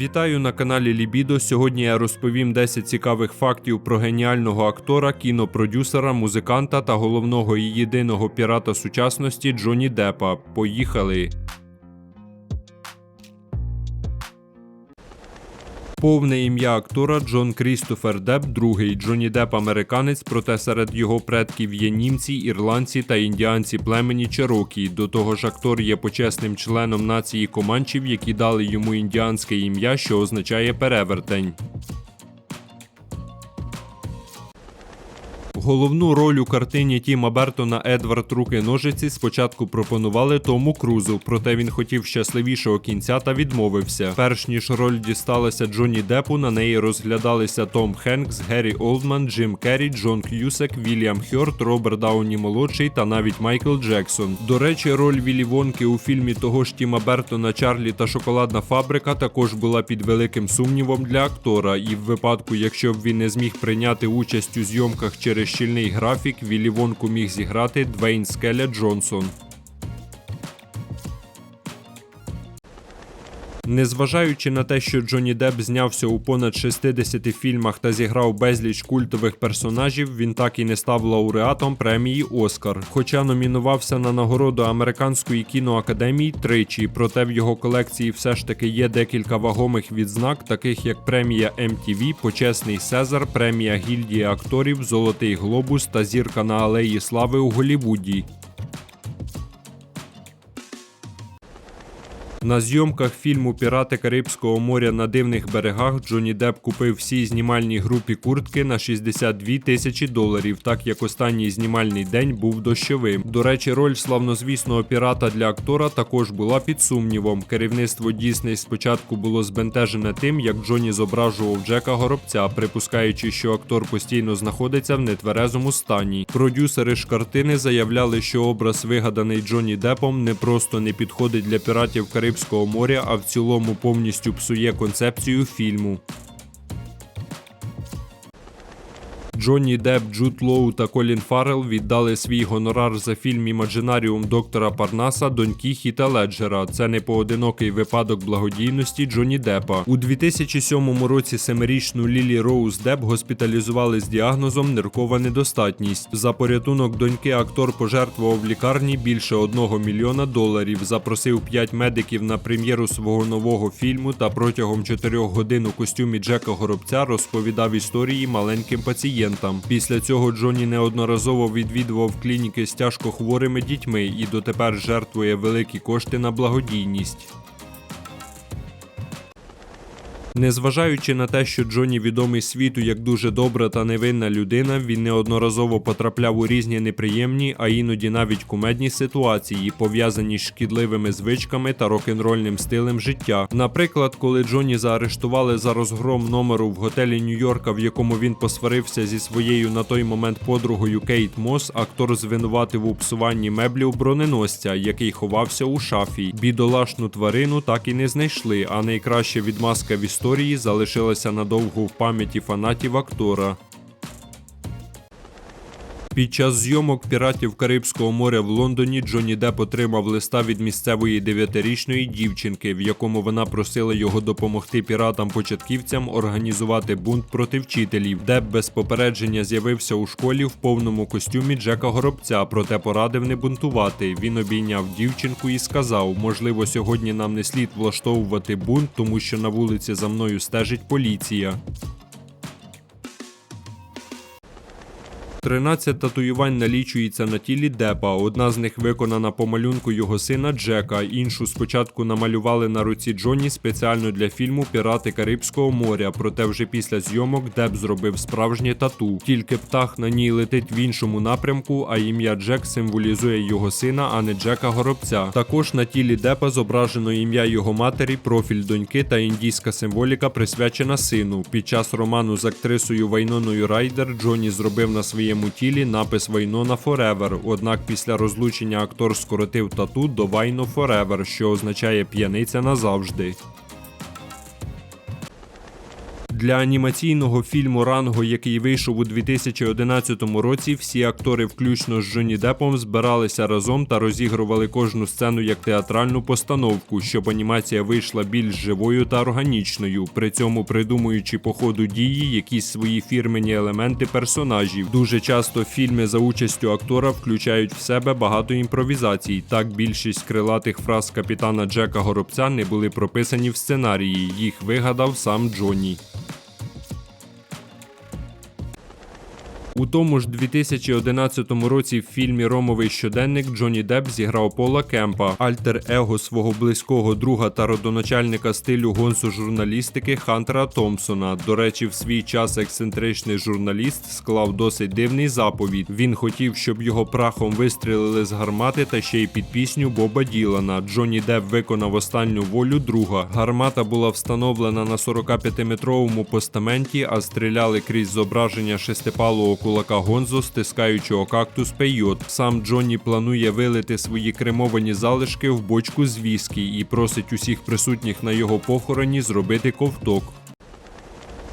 Вітаю на каналі Лібідо. Сьогодні я розповім 10 цікавих фактів про геніального актора, кінопродюсера, музиканта та головного і єдиного пірата сучасності Джонні Деппа. Поїхали! Повне ім'я актора Джон Крістофер Деп, II. Джонні Деп американець, проте серед його предків є німці, ірландці та індіанці племені Черокі. До того ж, актор є почесним членом нації команчів, які дали йому індіанське ім'я, що означає перевертень. Головну роль у картині Тіма Бертона Едвард Руки ножиці спочатку пропонували Тому Крузу, проте він хотів щасливішого кінця та відмовився. Перш ніж роль дісталася Джонні Деппу, на неї розглядалися Том Хенкс, Геррі Олдман, Джим Керрі, Джон К'юсек, Вільям Хьорт, Роберт Дауні молодший та навіть Майкл Джексон. До речі, роль Віллі Вонки у фільмі того ж Тіма Бертона Чарлі та Шоколадна фабрика також була під великим сумнівом для актора, і в випадку, якщо б він не зміг прийняти участь у зйомках через щільний графік, Віллі Вонку міг зіграти Двейн Скеля Джонсон. Незважаючи на те, що Джонні Депп знявся у понад 60 фільмах та зіграв безліч культових персонажів, він так і не став лауреатом премії Оскар. Хоча номінувався на нагороду Американської кіноакадемії тричі, проте в його колекції все ж таки є декілька вагомих відзнак, таких як премія MTV, Почесний Сезар, премія гільдії акторів, Золотий Глобус та зірка на алеї слави у Голлівуді. На зйомках фільму Пірати Карибського моря на дивних берегах Джонні Депп купив всій знімальній групі куртки на 62 тисячі доларів, так як останній знімальний день був дощовим. До речі, роль славнозвісного пірата для актора також була під сумнівом. Керівництво Дісней спочатку було збентежене тим, як Джонні зображував Джека Горобця, припускаючи, що актор постійно знаходиться в нетверезому стані. Продюсери ж картини заявляли, що образ, вигаданий Джонні Деппом, не просто не підходить для піратів Карибського моря, а в цілому повністю псує концепцію фільму. Джонні Депп, Джуд Лоу та Колін Фаррелл віддали свій гонорар за фільм Імаджинаріум доктора Парнаса доньки Хіта Леджера. Це не поодинокий випадок благодійності Джонні Деппа. У 2007 році семирічну Лілі Роуз Депп госпіталізували з діагнозом ниркова недостатність. За порятунок доньки актор пожертвував лікарні більше 1 мільйона доларів. Запросив 5 медиків на прем'єру свого нового фільму та протягом 4 годин у костюмі Джека Горобця розповідав історії маленьким пацієнтам. Після цього Джонні неодноразово відвідував клініки з тяжко хворими дітьми і дотепер жертвує великі кошти на благодійність. Незважаючи на те, що Джонні відомий світу як дуже добра та невинна людина, він неодноразово потрапляв у різні неприємні, а іноді навіть кумедні ситуації, пов'язані з шкідливими звичками та рок-н-рольним стилем життя. Наприклад, коли Джонні заарештували за розгром номеру в готелі Нью-Йорка, в якому він посварився зі своєю на той момент подругою Кейт Мос, актор звинуватив у псуванні меблів броненосця, який ховався у шафі. Бідолашну тварину так і не знайшли, а найкраща відмазка в історії залишилася надовго в пам'яті фанатів актора. Під час зйомок піратів Карибського моря в Лондоні Джонні Депп отримав листа від місцевої дев'ятирічної дівчинки, в якому вона просила його допомогти піратам-початківцям організувати бунт проти вчителів. Депп без попередження з'явився у школі в повному костюмі Джека Горобця, проте порадив не бунтувати. Він обійняв дівчинку і сказав: можливо, сьогодні нам не слід влаштовувати бунт, тому що на вулиці за мною стежить поліція. 13 татуювань налічується на тілі Депа. Одна з них виконана по малюнку його сина Джека. Іншу спочатку намалювали на руці Джонні спеціально для фільму Пірати Карибського моря. Проте вже після зйомок Деп зробив справжнє тату. Тільки птах на ній летить в іншому напрямку, а ім'я Джек символізує його сина, а не Джека Горобця. Також на тілі Депа зображено ім'я його матері, профіль доньки та індійська символіка присвячена сину. Під час роману з актрисою Вайноною Райдер Джонні зробив на своєму тілі напис Вайнона Форевер. однак після розлучення актор скоротив тату до Вайно Форевер, що означає п'яниця назавжди. Для анімаційного фільму Ранго, який вийшов у 2011 році, всі актори, включно з Джонні Деппом, збиралися разом та розігрували кожну сцену як театральну постановку, щоб анімація вийшла більш живою та органічною, при цьому придумуючи по ходу дії якісь свої фірмені елементи персонажів. Дуже часто фільми за участю актора включають в себе багато імпровізацій. Так більшість крилатих фраз капітана Джека Горобця не були прописані в сценарії, їх вигадав сам Джонні. У тому ж 2011 році в фільмі Ромовий щоденник Джонні Депп зіграв Пола Кемпа, альтер-его свого близького друга та родоначальника стилю гонсу журналістики Хантера Томпсона. До речі, в свій час ексцентричний журналіст склав досить дивний заповіт. Він хотів, щоб його прахом вистрілили з гармати та ще й під пісню Боба Ділана. Джонні Депп виконав останню волю друга. Гармата була встановлена на 45-метровому постаменті, а стріляли крізь зображення шестипалого кулака Гонзо, стискаючого кактус пейот. Сам Джонні планує вилити свої кремовані залишки в бочку з віскі і просить усіх присутніх на його похороні зробити ковток.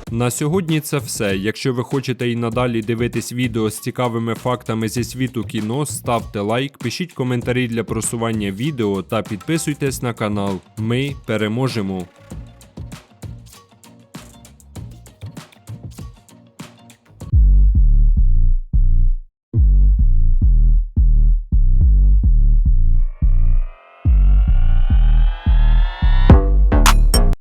На сьогодні це все. Якщо ви хочете і надалі дивитись відео з цікавими фактами зі світу кіно, ставте лайк, пишіть коментарі для просування відео та підписуйтесь на канал. Ми переможемо!